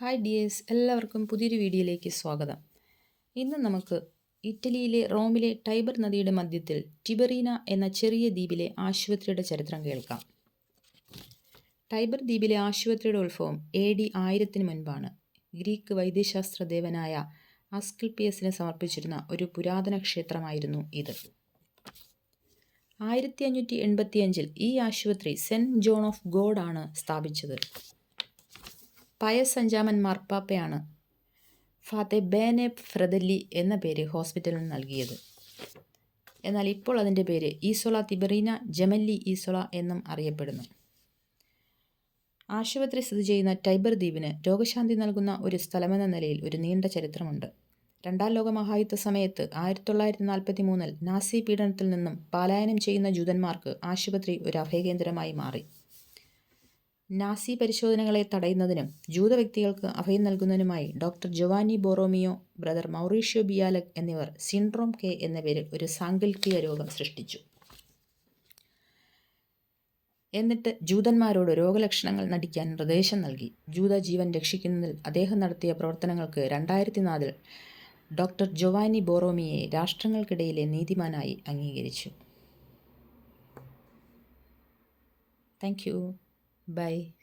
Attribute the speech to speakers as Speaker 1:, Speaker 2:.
Speaker 1: Hi dears എല്ലാവർക്കും പുതിയൊരു വീഡിയോയിലേക്ക് സ്വാഗതം. ഇന്ന് നമുക്ക് ഇറ്റലിയിലെ റോമിലെ ടൈബർ നദിയുടെ മധ്യത്തിൽ ടിബറീന എന്ന ചെറിയ ദ്വീപിലെ ആശുപത്രിയുടെ ചരിത്രം കേൾക്കാം. ടൈബർ ദ്വീപിലെ ആശുപത്രിയുടെ ഉത്ഭവം എ ഡി ആയിരത്തിന് മുൻപാണ്. ഗ്രീക്ക് വൈദ്യശാസ്ത്ര ദേവനായ അസ്കിൾപിയസിന് സമർപ്പിച്ചിരുന്ന ഒരു പുരാതന ക്ഷേത്രമായിരുന്നു ഇത്. ആയിരത്തി അഞ്ഞൂറ്റി എൺപത്തിയഞ്ചിൽ ഈ ആശുപത്രി സെന്റ് ജോൺ ഓഫ് ഗോഡ് ആണ് സ്ഥാപിച്ചത്. പയസ് അഞ്ചാമൻ മാർപ്പാപ്പയാണ്. ഫാത്തെ ബേനെ ഫ്രദല്ലി എന്ന പേര് ഹോസ്പിറ്റലിന് നൽകിയത്. എന്നാൽ ഇപ്പോൾ അതിന്റെ പേര് ഈസോള തിബറീന ജമല്ലി ഈസോള എന്നും അറിയപ്പെടുന്നു. ആശുപത്രി സ്ഥിതി ചെയ്യുന്ന ടൈബർ ദ്വീപിന് രോഗശാന്തി നൽകുന്ന ഒരു സ്ഥലമെന്ന നിലയിൽ ഒരു നീണ്ട ചരിത്രമുണ്ട്. രണ്ടാം ലോക മഹായുദ്ധ സമയത്ത് ആയിരത്തി തൊള്ളായിരത്തി നാൽപ്പത്തി മൂന്നിൽ നാസി പീഡനത്തിൽ നിന്നും പലായനം ചെയ്യുന്ന ജൂതന്മാർക്ക് ആശുപത്രി ഒരു അഭയകേന്ദ്രമായി മാറി. നാസി പരിശോധനകളെ തടയുന്നതിനും ജൂത വ്യക്തികൾക്ക് അഭയം നൽകുന്നതിനുമായി doctor Giovanni Borromeo brother Maurizio Bialek എന്നിവർ സിൻഡ്രോം കെ എന്ന പേരിൽ ഒരു സാങ്കല്പിക രോഗം സൃഷ്ടിച്ചു. എന്നിട്ട് ജൂതന്മാരോട് രോഗലക്ഷണങ്ങൾ നടിക്കാൻ നിർദ്ദേശം നൽകി. ജൂത ജീവൻ രക്ഷിക്കുന്നതിൽ അദ്ദേഹം നടത്തിയ പ്രവർത്തനങ്ങൾക്ക് രണ്ടായിരത്തി നാലിൽ ഡോക്ടർ ജൊവാനി ബോറോമിയെ രാഷ്ട്രങ്ങൾക്കിടയിലെ നീതിമാനായി അംഗീകരിച്ചു. Thank Bye.